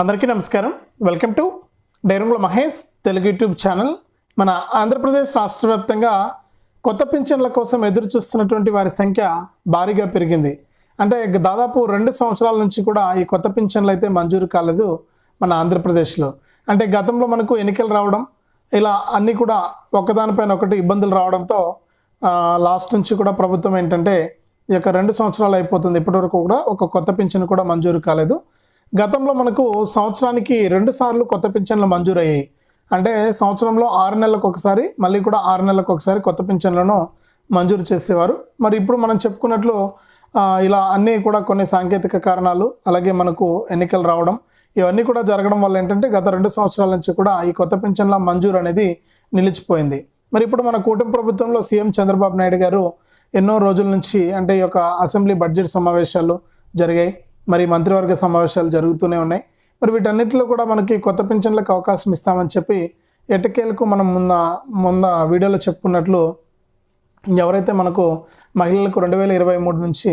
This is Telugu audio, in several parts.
అందరికీ నమస్కారం. వెల్కమ్ టు డైరంగుల మహేష్ తెలుగు యూట్యూబ్ ఛానల్. మన ఆంధ్రప్రదేశ్ రాష్ట్ర వ్యాప్తంగా కొత్త పింఛన్ల కోసం ఎదురు చూస్తున్నటువంటి వారి సంఖ్య భారీగా పెరిగింది. అంటే దాదాపు రెండు సంవత్సరాల నుంచి కూడా ఈ కొత్త పింఛన్లు అయితే మంజూరు కాలేదు మన ఆంధ్రప్రదేశ్లో. అంటే గతంలో మనకు ఎన్నికలు రావడం ఇలా అన్నీ కూడా ఒకదానిపైన ఒకటి ఇబ్బందులు రావడంతో లాస్ట్ నుంచి కూడా ప్రభుత్వం ఏంటంటే ఈ యొక్క రెండు సంవత్సరాలు అయిపోతుంది. ఇప్పటివరకు కూడా ఒక కొత్త పింఛన్ కూడా మంజూరు కాలేదు. గతంలో మనకు సంవత్సరానికి రెండు సార్లు కొత్త పింఛన్లు మంజూరయ్యాయి. అంటే సంవత్సరంలో ఆరు నెలలకు ఒకసారి మళ్ళీ కూడా ఆరు నెలలకు ఒకసారి కొత్త పింఛన్లను మంజూరు చేసేవారు. మరి ఇప్పుడు మనం చెప్పుకున్నట్లు ఇలా అన్నీ కూడా కొన్ని సాంకేతిక కారణాలు అలాగే మనకు ఎన్నికలు రావడం ఇవన్నీ కూడా జరగడం వల్ల ఏంటంటే గత రెండు సంవత్సరాల నుంచి కూడా ఈ కొత్త పింఛన్ల మంజూరు అనేది నిలిచిపోయింది. మరి ఇప్పుడు మన కూటమి ప్రభుత్వంలో సీఎం చంద్రబాబు నాయుడు గారు ఎన్నో రోజుల నుంచి అంటే ఈ యొక్క అసెంబ్లీ బడ్జెట్ సమావేశాలు జరిగాయి. మరి మంత్రివర్గ సమావేశాలు జరుగుతూనే ఉన్నాయి. మరి వీటన్నిటిలో కూడా మనకి కొత్త పింఛన్లకు అవకాశం ఇస్తామని చెప్పి ఎటకేలకు మనం ముంద ముంద వీడియోలో చెప్పుకున్నట్లు ఎవరైతే మనకు మహిళలకు రెండు వేల ఇరవై మూడు నుంచి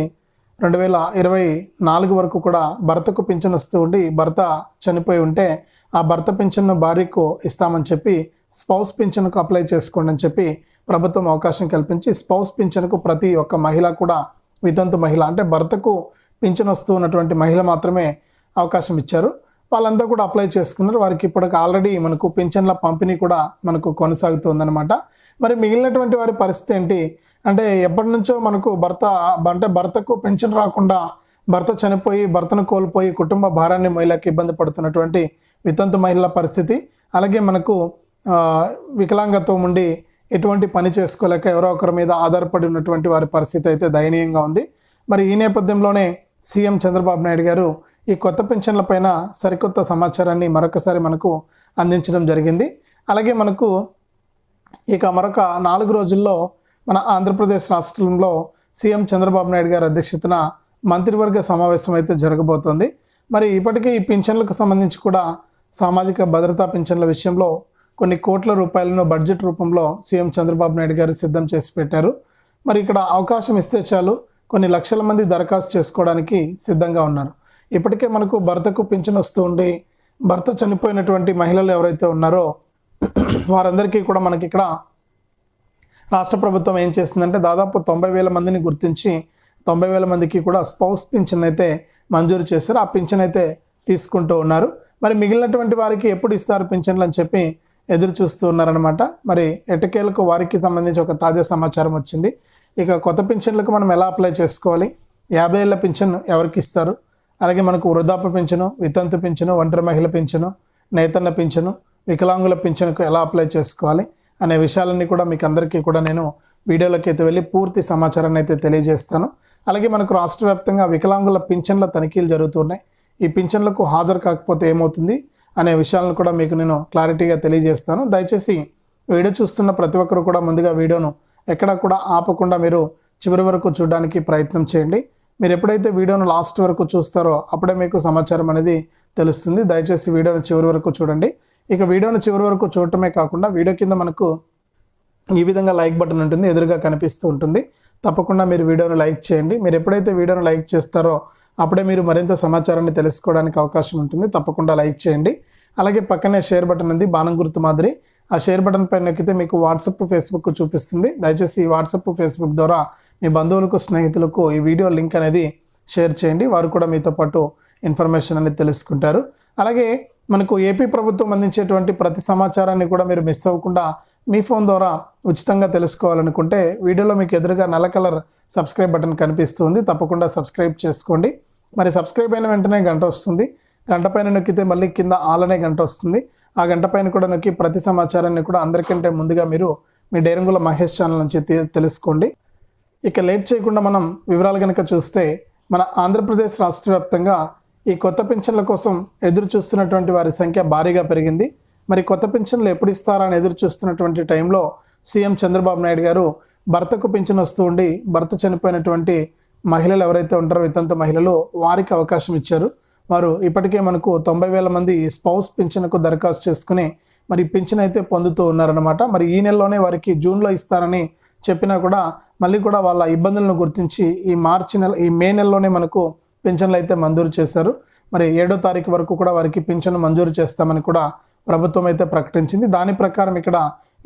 రెండు వేల ఇరవై నాలుగు వరకు కూడా భర్తకు పింఛన్ వస్తూ ఉండి భర్త చనిపోయి ఉంటే ఆ భర్త పింఛన్ను భార్యకు ఇస్తామని చెప్పి స్పౌస్ పింఛన్కు అప్లై చేసుకోండి అని చెప్పి ప్రభుత్వం అవకాశం కల్పించి స్పౌస్ పింఛన్కు ప్రతి ఒక్క మహిళ కూడా వితంతు మహిళ అంటే భర్తకు పింఛన్ వస్తూ ఉన్నటువంటి మహిళ మాత్రమే అవకాశం ఇచ్చారు. వాళ్ళంతా కూడా అప్లై చేసుకున్నారు. వారికి ఇప్పటికి ఆల్రెడీ మనకు పింఛన్ల పంపిణీ కూడా మనకు కొనసాగుతుందన్నమాట. మరి మిగిలినటువంటి వారి పరిస్థితి ఏంటి? అంటే ఎప్పటి నుంచో మనకు భర్త అంటే భర్తకు పెన్షన్ రాకుండా భర్త చనిపోయి భర్తను కోల్పోయి కుటుంబ భారాన్ని మహిళకి ఇబ్బంది పడుతున్నటువంటి వితంతు మహిళల పరిస్థితి. అలాగే మనకు వికలాంగత్వం ఉండి ఎటువంటి పని చేసుకోలేక ఎవరో ఒకరి మీద ఆధారపడి ఉన్నటువంటి వారి పరిస్థితి అయితే దయనీయంగా ఉంది. మరి ఈ నేపథ్యంలోనే సీఎం చంద్రబాబు నాయుడు గారు ఈ కొత్త పెన్షన్లపైన సరికొత్త సమాచారాన్ని మరొకసారి మనకు అందించడం జరిగింది. అలాగే మనకు ఇక మరొక నాలుగు రోజుల్లో మన ఆంధ్రప్రదేశ్ రాష్ట్రంలో సీఎం చంద్రబాబు నాయుడు గారి అధ్యక్షతన మంత్రివర్గ సమావేశం అయితే జరగబోతోంది. మరి ఇప్పటికే ఈ పింఛన్లకు సంబంధించి కూడా సామాజిక భద్రతా పింఛన్ల విషయంలో కొన్ని కోట్ల రూపాయలను బడ్జెట్ రూపంలో సీఎం చంద్రబాబు నాయుడు గారు సిద్ధం చేసి పెట్టారు. మరి ఇక్కడ అవకాశం ఇస్తే చాలు కొన్ని లక్షల మంది దరఖాస్తు చేసుకోవడానికి సిద్ధంగా ఉన్నారు. ఇప్పటికే మనకు భర్తకు పింఛన్ వస్తూ ఉండి భర్త చనిపోయినటువంటి మహిళలు ఎవరైతే ఉన్నారో వారందరికీ కూడా మనకి ఇక్కడ రాష్ట్ర ప్రభుత్వం ఏం చేసిందంటే దాదాపు తొంభై వేల మందిని గుర్తించి తొంభై వేల మందికి కూడా స్పౌస్ పింఛన్ అయితే మంజూరు చేశారు. ఆ పింఛన్ అయితే తీసుకుంటూ ఉన్నారు. మరి మిగిలినటువంటి వారికి ఎప్పుడు ఇస్తారు పింఛన్లు అని చెప్పి ఎదురు చూస్తూ ఉన్నారనమాట మరి ఎటకేలకు వారికి సంబంధించి ఒక తాజా సమాచారం వచ్చింది. ఇక కొత్త పింఛన్లకు మనం ఎలా అప్లై చేసుకోవాలి? యాభై ఏళ్ళ పింఛన్ ఎవరికి ఇస్తారు? అలాగే మనకు వృద్ధాప్య పింఛను వితంతు పింఛను ఒంటరి మహిళ పింఛను నేతన్న పింఛను వికలాంగుల పింఛనుకు ఎలా అప్లై చేసుకోవాలి? అనే విషయాలన్నీ కూడా మీకు అందరికీ కూడా నేను వీడియోలోకి అయితే వెళ్ళి పూర్తి సమాచారాన్ని అయితే తెలియజేస్తాను. అలాగే మనకు రాష్ట్ర వ్యాప్తంగా వికలాంగుల పింఛన్ల తనిఖీలు జరుగుతున్నాయి ఈ పింఛన్లకు హాజరు కాకపోతే ఏమవుతుంది అనే విషయాలను కూడా మీకు నేను క్లారిటీగా తెలియజేస్తాను. దయచేసి వీడియో చూస్తున్న ప్రతి ఒక్కరు కూడా ముందుగా వీడియోను ఎక్కడా కూడా ఆపకుండా మీరు చివరి వరకు చూడడానికి ప్రయత్నం చేయండి. మీరు ఎప్పుడైతే వీడియోను లాస్ట్ వరకు చూస్తారో అప్పుడే మీకు సమాచారం అనేది తెలుస్తుంది. దయచేసి వీడియోను చివరి వరకు చూడండి. ఇక వీడియోను చివరి వరకు చూడటమే కాకుండా వీడియో కింద మనకు ఈ విధంగా లైక్ బటన్ ఉంటుంది. ఎదురుగా కనిపిస్తూ ఉంటుంది. తప్పకుండా మీరు వీడియోను లైక్ చేయండి. మీరు ఎప్పుడైతే వీడియోను లైక్ చేస్తారో అప్పుడే మీరు మరింత సమాచారాన్ని తెలుసుకోవడానికి అవకాశం ఉంటుంది. తప్పకుండా లైక్ చేయండి. అలాగే పక్కనే షేర్ బటన్ ఉంది బాణం గుర్తు మాదిరి. ఆ షేర్ బటన్ పైన నొక్కితే మీకు వాట్సప్ ఫేస్బుక్ చూపిస్తుంది. దయచేసి ఈ వాట్సప్ ఫేస్బుక్ ద్వారా మీ బంధువులకు స్నేహితులకు ఈ వీడియో లింక్ అనేది షేర్ చేయండి. వారు కూడా మీతో పాటు ఇన్ఫర్మేషన్ అనేది తెలుసుకుంటారు. అలాగే మనకు ఏపీ ప్రభుత్వం అందించేటువంటి ప్రతి సమాచారాన్ని కూడా మీరు మిస్ అవ్వకుండా మీ ఫోన్ ద్వారా ఉచితంగా తెలుసుకోవాలనుకుంటే వీడియోలో మీకు ఎదురుగా నల్ల కలర్ సబ్స్క్రైబ్ బటన్ కనిపిస్తుంది. తప్పకుండా సబ్స్క్రైబ్ చేసుకోండి. మరి సబ్స్క్రైబ్ అయిన వెంటనే గంట వస్తుంది. గంట పైన నొక్కితే మళ్ళీ కింద ఆలనే గంట వస్తుంది. ఆ గంట పైన కూడా నొక్కి ప్రతి సమాచారాన్ని కూడా అందరికంటే ముందుగా మీరు మీ డేరంగుల మహేష్ ఛానల్ నుంచి తెలుసుకోండి. ఇక లేట్ చేయకుండా మనం వివరాలు కనుక చూస్తే మన ఆంధ్రప్రదేశ్ రాష్ట్ర వ్యాప్తంగా ఈ కొత్త పింఛన్ల కోసం ఎదురు చూస్తున్నటువంటి వారి సంఖ్య భారీగా పెరిగింది. మరి కొత్త పింఛన్లు ఎప్పుడు ఇస్తారా అని ఎదురు చూస్తున్నటువంటి టైంలో సీఎం చంద్రబాబు నాయుడు గారు భర్తకు పింఛన్ వస్తూ ఉండి భర్త చనిపోయినటువంటి మహిళలు ఎవరైతే ఉంటారో వితంత మహిళలు వారికి అవకాశం ఇచ్చారు. వారు ఇప్పటికే మనకు తొంభై వేల మంది స్పౌస్ పింఛన్కు దరఖాస్తు చేసుకుని మరి పింఛన్ అయితే పొందుతూ ఉన్నారనమాట మరి ఈ నెలలోనే వారికి జూన్లో ఇస్తారని చెప్పినా కూడా మళ్ళీ కూడా వాళ్ళ ఇబ్బందులను గుర్తించి ఈ మార్చి నెల ఈ మే నెలలోనే మనకు పింఛన్లు అయితే మంజూరు చేశారు. మరి ఏడో తారీఖు వరకు కూడా వారికి పింఛను మంజూరు చేస్తామని కూడా ప్రభుత్వం అయితే ప్రకటించింది. దాని ప్రకారం ఇక్కడ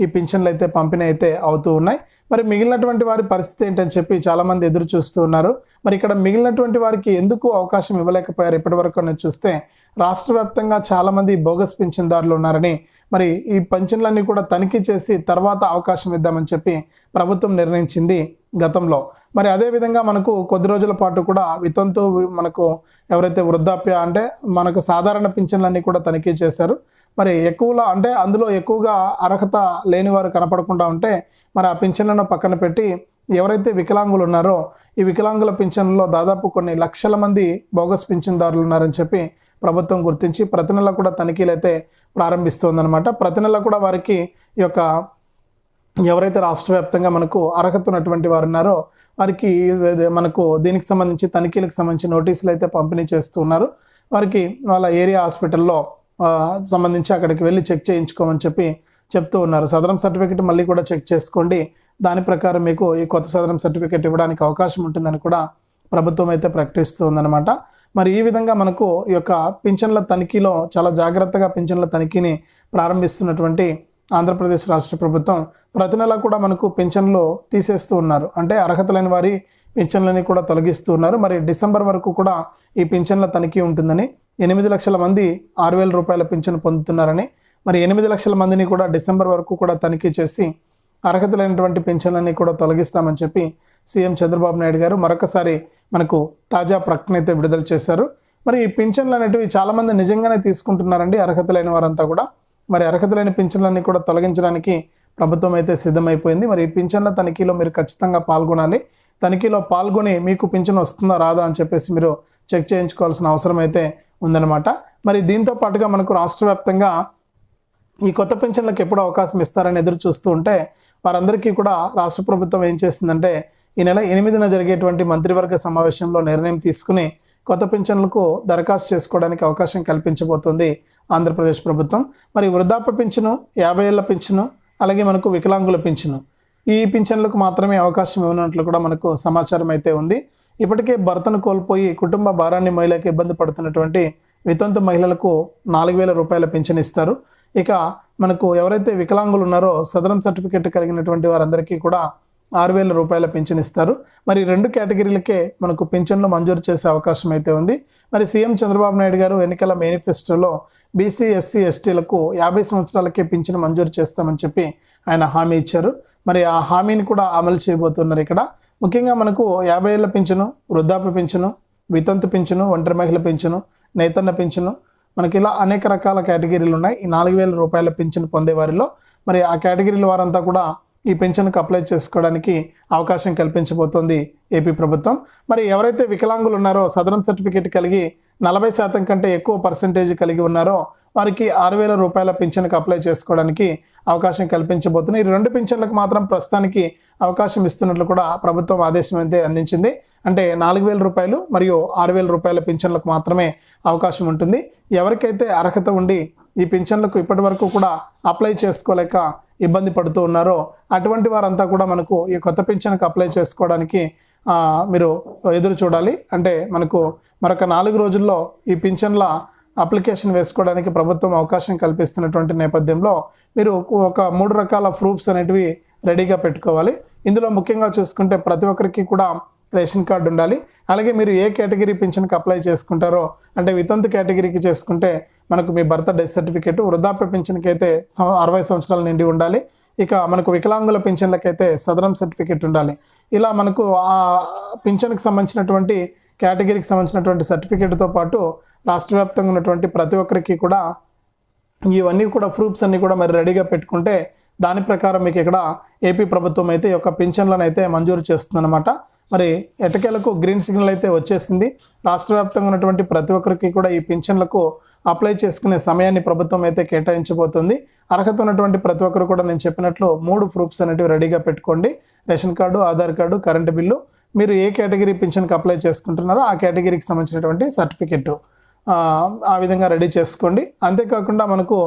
ఈ పింఛన్లు అయితే పంపిణీ అయితే అవుతూ ఉన్నాయి. మరి మిగిలినటువంటి వారి పరిస్థితి ఏంటని చెప్పి చాలామంది ఎదురు చూస్తూ ఉన్నారు. మరి ఇక్కడ మిగిలినటువంటి వారికి ఎందుకు అవకాశం ఇవ్వలేకపోయారు ఇప్పటివరకు అని చూస్తే రాష్ట్ర వ్యాప్తంగా చాలామంది బోగస్ పింఛన్దారులు ఉన్నారని మరి ఈ పింఛన్లన్నీ కూడా తనిఖీ చేసి తర్వాత అవకాశం ఇద్దామని చెప్పి ప్రభుత్వం నిర్ణయించింది. గతంలో. మరి అదేవిధంగా మనకు కొద్ది రోజుల పాటు కూడా వితంతు మనకు ఎవరైతే వృద్ధాప్య అంటే మనకు సాధారణ పింఛన్లన్నీ కూడా తనిఖీ చేశారు. మరి ఎక్కువలో అంటే అందులో ఎక్కువగా అర్హత లేని వారు కనపడకుండా ఉంటే మరి ఆ పింఛన్లను పక్కన పెట్టి ఎవరైతే వికలాంగులు ఉన్నారో ఈ వికలాంగుల పింఛన్లలో దాదాపు కొన్ని లక్షల మంది బోగస్ పింఛన్దారులు ఉన్నారని చెప్పి ప్రభుత్వం గుర్తించి ప్రతి నెల కూడా తనిఖీలు అయితే ప్రారంభిస్తోందనమాట ప్రతి నెల కూడా వారికి ఈ యొక్క ఎవరైతే రాష్ట్ర వ్యాప్తంగా మనకు అర్హత ఉన్నటువంటి వారు ఉన్నారో వారికి మనకు దీనికి సంబంధించి తనిఖీలకు సంబంధించి నోటీసులు అయితే పంపిణీ చేస్తూ ఉన్నారు. వారికి వాళ్ళ ఏరియా హాస్పిటల్లో సంబంధించి అక్కడికి వెళ్ళి చెక్ చేయించుకోమని చెప్పి చెప్తూ ఉన్నారు. సదరం సర్టిఫికేట్ మళ్ళీ కూడా చెక్ చేసుకోండి. దాని ప్రకారం మీకు ఈ కొత్త సదరం సర్టిఫికేట్ ఇవ్వడానికి అవకాశం ఉంటుందని కూడా ప్రభుత్వం అయితే ప్రకటిస్తుందన్నమాట మరి ఈ విధంగా మనకు ఈ యొక్క పింఛన్ల తనిఖీలో చాలా జాగ్రత్తగా పింఛన్ల తనిఖీని ప్రారంభిస్తున్నటువంటి ఆంధ్రప్రదేశ్ రాష్ట్ర ప్రభుత్వం ప్రతి నెల కూడా మనకు పింఛన్లో తీసేస్తూ ఉన్నారు. అంటే అర్హత లేని వారి పింఛన్లని కూడా తొలగిస్తూ ఉన్నారు. మరి డిసెంబర్ వరకు కూడా ఈ పింఛన్ల తనిఖీ ఉంటుందని ఎనిమిది లక్షల మంది ఆరు వేల రూపాయల పింఛను పొందుతున్నారని మరి ఎనిమిది లక్షల మందిని కూడా డిసెంబర్ వరకు కూడా తనిఖీ చేసి అర్హత లేనటువంటి పింఛన్లన్నీ కూడా తొలగిస్తామని చెప్పి సీఎం చంద్రబాబు నాయుడు గారు మరొకసారి మనకు తాజా ప్రకటన అయితే విడుదల చేశారు. మరి ఈ పింఛన్లు అనేటివి చాలామంది నిజంగానే తీసుకుంటున్నారండి అర్హత లేని వారంతా కూడా. మరి అర్హత లేని పింఛన్లన్నీ కూడా తొలగించడానికి ప్రభుత్వం అయితే సిద్ధమైపోయింది. మరి ఈ పింఛన్ల తనిఖీలో మీరు ఖచ్చితంగా పాల్గొనాలి. తనిఖీలో పాల్గొని మీకు పింఛన్ వస్తుందా రాదా అని చెప్పేసి మీరు చెక్ చేయించుకోవాల్సిన అవసరం అయితే ఉందన్నమాట. మరి దీంతో పాటుగా మనకు రాష్ట్ర వ్యాప్తంగా ఈ కొత్త పింఛన్లకు ఎప్పుడు అవకాశం ఇస్తారని ఎదురు చూస్తూ ఉంటే వారందరికీ కూడా రాష్ట్ర ప్రభుత్వం ఏం చేసిందంటే ఈ నెల ఎనిమిదిన జరిగేటువంటి మంత్రివర్గ సమావేశంలో నిర్ణయం తీసుకుని కొత్త పింఛన్లకు దరఖాస్తు చేసుకోవడానికి అవకాశం కల్పించబోతోంది ఆంధ్రప్రదేశ్ ప్రభుత్వం. మరి వృద్ధాప్య పింఛను యాభై ఏళ్ళ పింఛను అలాగే మనకు వికలాంగుల పింఛను ఈ పింఛన్లకు మాత్రమే అవకాశం ఇవ్వనట్లు కూడా మనకు సమాచారం అయితే ఉంది. ఇప్పటికే భర్తను కోల్పోయి కుటుంబ భారాన్ని మహిళకి ఇబ్బంది పడుతున్నటువంటి వితంతు మహిళలకు నాలుగు వేల రూపాయల పింఛన్ ఇస్తారు. ఇక మనకు ఎవరైతే వికలాంగులు ఉన్నారో సదరం సర్టిఫికేట్ కలిగినటువంటి వారందరికీ కూడా ఆరు వేల రూపాయల పింఛన్ ఇస్తారు. మరి రెండు కేటగిరీలకే మనకు పింఛన్లు మంజూరు చేసే అవకాశం అయితే ఉంది. మరి సీఎం చంద్రబాబు నాయుడు గారు ఎన్నికల మేనిఫెస్టోలో బీసీ ఎస్సీ ఎస్టీలకు యాభై సంవత్సరాలకే పింఛన్ మంజూరు చేస్తామని చెప్పి ఆయన హామీ ఇచ్చారు. మరి ఆ హామీని కూడా అమలు చేయబోతున్నారు ఇక్కడ. ముఖ్యంగా మనకు యాభై ఏళ్ళ పింఛను వృద్ధాప్య పింఛను వితంతు పింఛను ఒంటరి మహిళ పింఛను నేతన్న పింఛను మనకి ఇలా అనేక రకాల కేటగిరీలు ఉన్నాయి. ఈ నాలుగు వేల రూపాయల పింఛను పొందే వారిలో మరి ఆ కేటగిరీల వారంతా కూడా ఈ పెన్షన్కు అప్లై చేసుకోవడానికి అవకాశం కల్పించబోతోంది ఏపీ ప్రభుత్వం. మరి ఎవరైతే వికలాంగులు ఉన్నారో సదరం సర్టిఫికేట్ కలిగి నలభై శాతం కంటే ఎక్కువ పర్సంటేజ్ కలిగి ఉన్నారో వారికి ఆరు వేల రూపాయల పింఛన్కు అప్లై చేసుకోవడానికి అవకాశం కల్పించబోతుంది. ఈ రెండు పింఛన్లకు మాత్రం ప్రస్తుతానికి అవకాశం ఇస్తున్నట్లు కూడా ప్రభుత్వం ఆదేశం అయితే అందించింది. అంటే నాలుగు వేల రూపాయలు మరియు ఆరు వేల రూపాయల పింఛన్లకు మాత్రమే అవకాశం ఉంటుంది. ఎవరికైతే అర్హత ఉండి ఈ పింఛన్లకు ఇప్పటి వరకు కూడా అప్లై చేసుకోలేక ఇబ్బంది పడుతూ ఉన్నారో అటువంటి వారంతా కూడా మనకు ఈ కొత్త పింఛన్కి అప్లై చేసుకోవడానికి మీరు ఎదురు చూడాలి. అంటే మనకు మరొక నాలుగు రోజుల్లో ఈ పింఛన్ల అప్లికేషన్ వేసుకోవడానికి ప్రభుత్వం అవకాశం కల్పిస్తున్నటువంటి నేపథ్యంలో మీరు ఒక మూడు రకాల ప్రూఫ్స్ అనేటివి రెడీగా పెట్టుకోవాలి. ఇందులో ముఖ్యంగా చూసుకుంటే ప్రతి ఒక్కరికి కూడా రేషన్ కార్డు ఉండాలి. అలాగే మీరు ఏ కేటగిరీ పింఛన్కి అప్లై చేసుకుంటారో అంటే వితంతు కేటగిరీకి చేసుకుంటే మనకు మీ భర్త డెత్ సర్టిఫికేట్ వృద్ధాప్య పింఛన్కి అయితే అరవై సంవత్సరాలు నిండి ఉండాలి. ఇక మనకు వికలాంగుల పింఛన్లకైతే సదరం సర్టిఫికేట్ ఉండాలి. ఇలా మనకు ఆ పింఛన్కి సంబంధించినటువంటి కేటగిరీకి సంబంధించినటువంటి సర్టిఫికేట్తో పాటు రాష్ట్ర వ్యాప్తంగా ఉన్నటువంటి ప్రతి ఒక్కరికి కూడా ఇవన్నీ కూడా ప్రూఫ్స్ అన్నీ కూడా మరి రెడీగా పెట్టుకుంటే దాని ప్రకారం మీకు ఇక్కడ ఏపీ ప్రభుత్వం అయితే ఈ యొక్క పింఛన్లను అయితే మంజూరు చేస్తుందన్నమాట. మరి ఎటకేలకు గ్రీన్ సిగ్నల్ అయితే వచ్చేసింది. రాష్ట్ర వ్యాప్తంగా ఉన్నటువంటి ప్రతి ఒక్కరికి కూడా ఈ పింఛన్లకు అప్లై చేసుకునే సమయాన్ని ప్రభుత్వం అయితే కేటాయించబోతుంది. అర్హత ఉన్నటువంటి ప్రతి ఒక్కరు కూడా నేను చెప్పినట్లు మూడు ప్రూఫ్స్ అనేటివి రెడీగా పెట్టుకోండి. Ration card Aadhaar card current bill. మీరు ఏ కేటగిరీ పింఛన్కి అప్లై చేసుకుంటున్నారో ఆ కేటగిరీకి సంబంధించినటువంటి సర్టిఫికెట్ ఆ ఆ విధంగా రెడీ చేసుకోండి. అంతేకాకుండా మనకు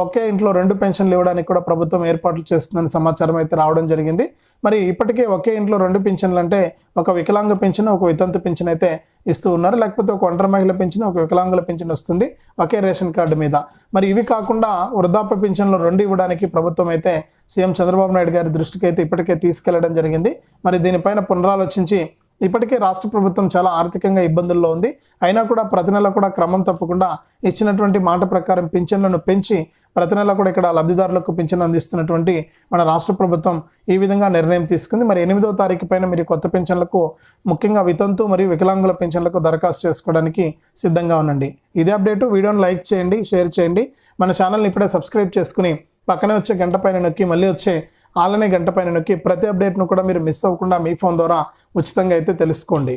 ఒకే ఇంట్లో రెండు పెన్షన్లు ఇవ్వడానికి కూడా ప్రభుత్వం ఏర్పాట్లు చేస్తుందని సమాచారం అయితే రావడం జరిగింది. మరి ఇప్పటికే ఒకే ఇంట్లో రెండు పింఛన్లు అంటే ఒక వికలాంగ పింఛన్ ఒక వితంతు పింఛన్ అయితే ఇస్తూ ఉన్నారు. లేకపోతే ఒక ఒంటరి మహిళ పింఛన్ ఒక వికలాంగుల పింఛన్ వస్తుంది ఒకే రేషన్ కార్డు మీద. మరి ఇవి కాకుండా వృద్ధాప్య పింఛన్లు రెండు ఇవ్వడానికి ప్రభుత్వం అయితే సీఎం చంద్రబాబు నాయుడు గారి దృష్టికి అయితే ఇప్పటికే తీసుకెళ్ళడం జరిగింది. మరి దీనిపైన పునరాలోచించి ఇప్పటికే రాష్ట్ర ప్రభుత్వం చాలా ఆర్థికంగా ఇబ్బందుల్లో ఉంది. అయినా కూడా ప్రతి నెల కూడా క్రమం తప్పకుండా ఇచ్చినటువంటి మాట ప్రకారం పింఛన్లను పెంచి ప్రతి నెల కూడా ఇక్కడ లబ్ధిదారులకు పింఛన్ అందిస్తున్నటువంటి మన రాష్ట్ర ప్రభుత్వం ఈ విధంగా నిర్ణయం తీసుకుంది. మరి ఎనిమిదవ తారీఖు పైన మీరు కొత్త పింఛన్లకు ముఖ్యంగా వితంతు మరియు వికలాంగుల పింఛన్లకు దరఖాస్తు చేసుకోవడానికి సిద్ధంగా ఉండండి. ఇదే అప్డేటు. వీడియోను లైక్ చేయండి షేర్ చేయండి. మన ఛానల్ని ఇప్పుడే సబ్స్క్రైబ్ చేసుకుని పక్కనే వచ్చే గంట పైన నొక్కి మళ్ళీ వచ్చే అలానే గంట పైన నొక్కి ప్రతి అప్డేట్ను కూడా మీరు మిస్ అవ్వకుండా మీ ఫోన్ ద్వారా ఉచితంగా అయితే తెలుసుకోండి.